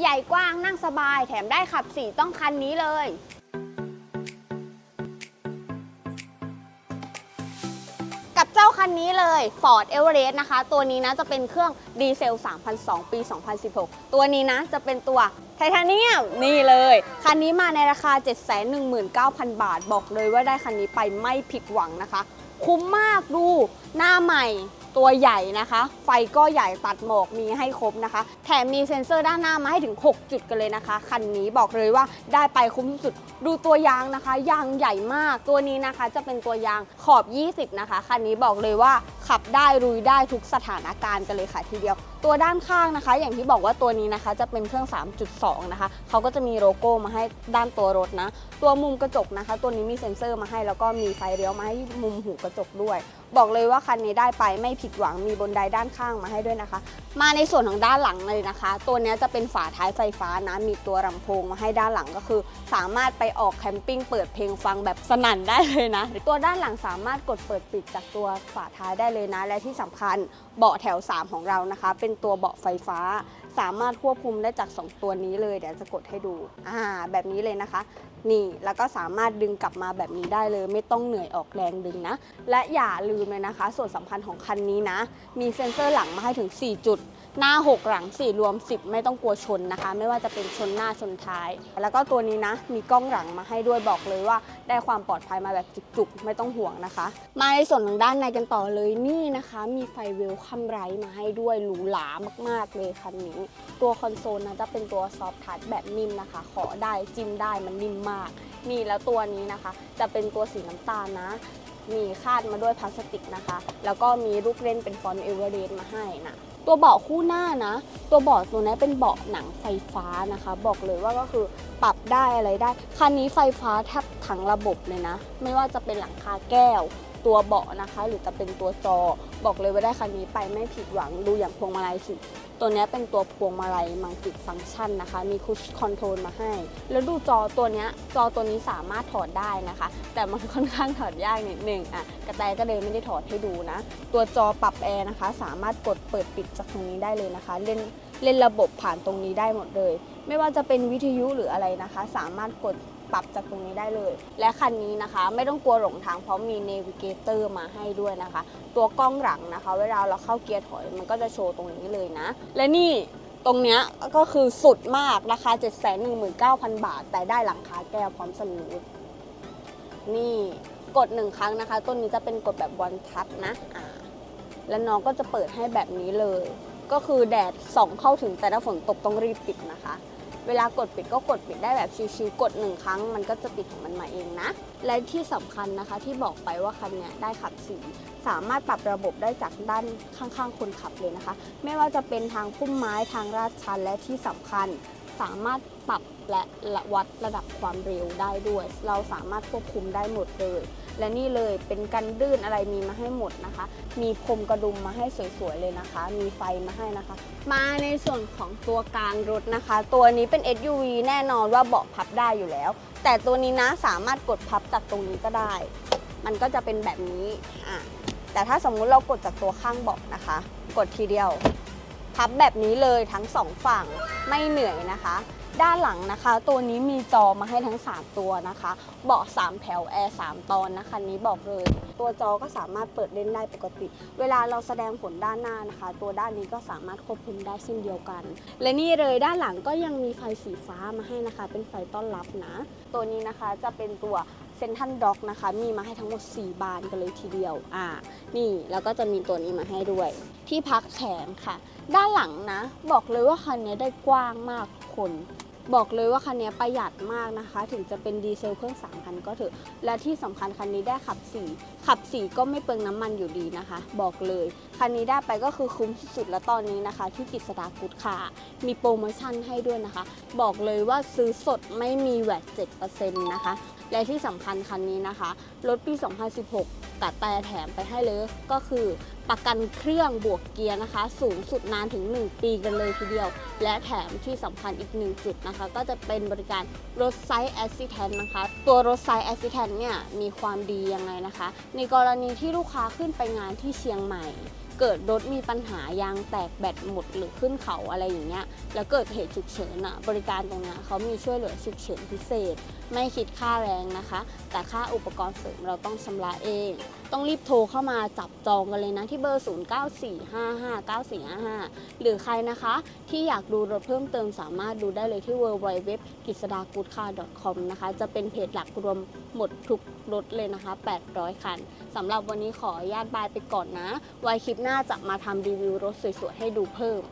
ใหญ่กว้างนั่งสบายแถมได้ขับสี่ต้องคันนี้เลย กับเจ้าคันนี้เลย Ford Everest นะคะ ตัวนี้นะจะเป็นเครื่องดีเซล3,002ปี 2016 ตัวนี้นะจะเป็นตัวไทเทเนียมนี่เลย คันนี้มาในราคา 719,000 บาท บอกเลยว่าได้คันนี้ไปไม่ผิดหวังนะคะ คุ้มมากดูหน้าใหม่ ตัวใหญ่นะคะ ไฟก็ใหญ่ตัดหมอกมีให้ครบนะคะ แถมมีเซ็นเซอร์ด้านหน้ามาให้ถึง 6 จุดกันเลยนะคะ คันนี้บอกเลยว่าได้ไปคุ้มสุด ดูตัวยางนะคะ ยางใหญ่มาก ตัวนี้นะคะจะเป็นตัวยางขอบ 20 นะคะ คันนี้บอกเลยว่าขับได้รุยได้ทุกสถานการณ์กันเลยค่ะทีเดียว ตัวด้านข้างนะคะ อย่างที่บอกว่าตัวนี้นะคะ จะเป็นเครื่อง 3.2 นะคะ เขาก็จะมีโลโก้มาให้ด้านตัวรถนะ ตัวมุมกระจกนะคะ ตัวนี้มีเซ็นเซอร์มาให้แล้วก็มีไฟเลี้ยวมาให้มุมหูกระจกด้วย บอกเลยว่าคันนี้ได้ไปไม่ผิดหวังมีบนไดด้านข้างมาให้ด้วยนะคะ มาในส่วนของด้านหลังเลยนะคะ ตัวนี้จะเป็นฝาท้ายไฟฟ้านะมีตัวลำโพงมาให้ด้านหลังก็คือ สามารถไปออกแคมปิ้งเปิดเพลงฟังแบบสนั่นได้เลยนะ ตัวด้านหลังสามารถกดเปิดปิดจากตัวฝาท้ายได้เลยนะ และที่สำคัญเบาะแถว 3 ของเรานะคะ เป็นตัวเบาะไฟฟ้า สามารถควบคุมได้จาก 2 ตัวนี้เลยเดี๋ยวจะกดให้ดูอ่าแบบนี้เลยนะคะ นี่แล้วก็สามารถดึงกลับมาแบบนี้ได้เลย ไม่ต้องเหนื่อยออกแรงดึงนะ และอย่าลืมเลยนะคะ ส่วนสำคัญของคันนี้นะ มีเซ็นเซอร์หลังมาให้ถึง 4 จุด หน้า 6 หลัง 4 รวม 10 ไม่ต้องกลัวชนนะคะ ไม่ว่าจะเป็นชนหน้าชนท้าย แล้วก็ตัวนี้นะ มีกล้องหลังมาให้ด้วยบอกเลยว่า ได้ความปลอดภัยมาแบบจุกๆ ไม่ต้องห่วงนะคะ มาในส่วนของด้านในกันต่อเลยนี่นะคะ มีไฟเวลคัมไรมาให้ด้วยหรูหรามากๆเลยคันนี้ ตัวคอนโซลนะจะเป็นตัวซอฟทัชแบบนิ่มนะคะขอได้จิ้มได้มันนิ่มมากนี่แล้วตัวนี้นะคะ จะเป็นตัวสีน้ำตาลนะ มีคาดมาด้วยพลาสติกนะคะ แล้วก็มีลูกเล่นเป็นฟอนต์เอเวอเรสต์มาให้นะตัวเบาะคู่หน้านะ ตัวเบาะตัวนี้เป็นเบาะหนังไฟฟ้านะคะ บอกเลยว่าก็คือปรับได้อะไรได้ คันนี้ไฟฟ้าแทบทั้งระบบเลยนะ ไม่ว่าจะเป็นหลังคาแก้ว ตัวเบาะนะคะ หรือจะเป็นตัวจอ บอกเลยว่าได้คันนี้ไปไม่ผิดหวังดูอย่างพวงมาลัยสิตัวนี้เป็นตัวพวงมาลัยมังติฟังก์ชันนะคะ มีคุชคอนโทรลมาให้ แล้วดูจอตัวนี้จอตัวนี้สามารถถอดได้นะคะ แต่มันค่อนข้างถอดยากนิดนึงอะกระแตก็เลยไม่ได้ถอดให้ดูนะ ตัวจอปรับแอร์นะคะ สามารถกดเปิดปิดจากตรงนี้ได้เลยนะคะ เล่นเล่นระบบผ่านตรงนี้ได้หมดเลย ไม่ว่าจะเป็นวิทยุหรืออะไรนะคะ สามารถกด ปรับจากตรงนี้ได้เลย และคันนี้นะคะไม่ต้องกลัวหลงทางเพราะมีเนวิเกเตอร์มาให้ด้วยนะคะ ตัวกล้องหลังนะคะ เวลาเราเข้าเกียร์ถอยมันก็จะโชว์ตรงนี้เลยนะ และนี่ตรงเนี้ยก็คือสุดมากราคา 719,000 บาท แต่ได้หลังคาแก้วพร้อมสมูทนี่กดหนึ่งครั้งนะคะ ต้นนี้จะเป็นกดแบบวันทัชนะอ่าแล้วน้องก็จะเปิดให้แบบนี้เลย ก็คือแดดส่องเข้าถึงแต่ถ้าฝนตกต้องรีบปิดนะคะ เวลากดปิดก็กดปิดได้แบบชิวๆกดหนึ่งครั้ง มันก็จะปิดของมันมาเองนะและที่สำคัญนะคะที่บอกไปว่าคันเนี้ยได้ขับสีสามารถปรับระบบได้จากด้านข้างๆ คนขับเลยนะคะ ไม่ว่าจะเป็นทางพุ่มไม้ทางลาดชันและที่สำคัญ สามารถปรับและวัดระดับความเร็วได้ด้วย เราสามารถควบคุมได้หมดเลย และนี่เลยเป็นกันดื้นอะไรมีมาให้หมดนะคะ มีพรมกระดุมมาให้สวยๆเลยนะคะ มีไฟมาให้นะคะ มาในส่วนของตัวกลางรถนะคะ ตัวนี้เป็น SUV แน่นอนว่าเบาะพับได้อยู่แล้วแต่ตัวนี้นะสามารถกดพับจากตรงนี้ก็ได้ มันก็จะเป็นแบบนี้อะแต่ถ้าสมมุติเรากดจากตัวข้างเบาะนะคะ กดทีเดียว พับแบบนี้เลยทั้งสองฝั่งไม่เหนื่อยนะคะ ด้านหลังนะคะ ตัวนี้มีจอมาให้ทั้ง 3 ตัวนะคะ เบาะ3แถวแอร์3ตอนนะคะ นี้บอกเลย ตัวจอก็สามารถเปิดเล่นได้ปกติ เวลาเราแสดงผลด้านหน้านะคะ ตัวด้านนี้ก็สามารถควบคุมได้เช่นเดียวกัน และนี่เลยด้านหลังก็ยังมีไฟสีฟ้ามาให้นะคะ เป็นไฟต้อนรับนะ ตัวนี้นะคะจะเป็นตัวเซนทันด็อกนะคะ มีมาให้ทั้งหมด 4 บานกันเลยทีเดียว อ่า นี่ แล้วก็จะมีตัวนี้มาให้ด้วย ที่พักแขนค่ะ ด้านหลังนะ บอกเลยว่าคันนี้ได้กว้างมากทุกคน บอกเลยว่าคันนี้ประหยัดมากนะคะ ถึงจะเป็นดีเซลเครื่อง 3,000 ก็เถอะ และที่สำคัญคันนี้ได้ขับสีขับสีก็ไม่เปลืองน้ำมันอยู่ดีนะคะ บอกเลย คันนี้ได้ไปก็คือคุ้มสุดๆ แล้วตอนนี้นะคะ ที่กิจสตากุดค่ะ มีโปรโมชั่นให้ด้วยนะคะ บอกเลยว่าซื้อสดไม่มีแวด7%นะคะ และที่สำคัญคันนี้นะคะ รถปี 2016แต่แต่แถมไปให้เลยก็คือประกันเครื่องบวกเกียร์นะคะ สูงสุดนานถึง 1 ปีกันเลยทีเดียว และแถมที่สำคัญอีกหนึ่งจุดนะคะ ก็จะเป็นบริการรถไซส์แอสซิแทนนะคะ ตัวรถไซส์แอสซิแทนเนี่ยมีความดียังไงนะคะ ในกรณีที่ลูกค้าขึ้นไปงานที่เชียงใหม่ เกิดรถมีปัญหายางแตกแบตหมดหรือขึ้นเขาอะไรอย่างเงี้ยแล้วเกิดเหตุฉุกเฉินอะบริการตรงนี้เขามีช่วยเหลือฉุกเฉินพิเศษ ไม่คิดค่าแรงนะคะ แต่ค่าอุปกรณ์เสริมเราต้องชำระเองต้องรีบโทรเข้ามาจับจองกันเลยนะที่เบอร์ 094559455 หรือใครนะคะที่อยากดูรถเพิ่มเติมสามารถดูได้เลยที่ www กิษดากูดคาร์ .com นะคะ จะเป็นเพจหลักรวมหมดทุกรถเลยนะคะ 800 คันสำหรับวันนี้ขออนุญาตบายไปก่อนนะ ไว้คลิปหน้าจะมาทำรีวิวรถสวยๆ ให้ดูเพิ่ม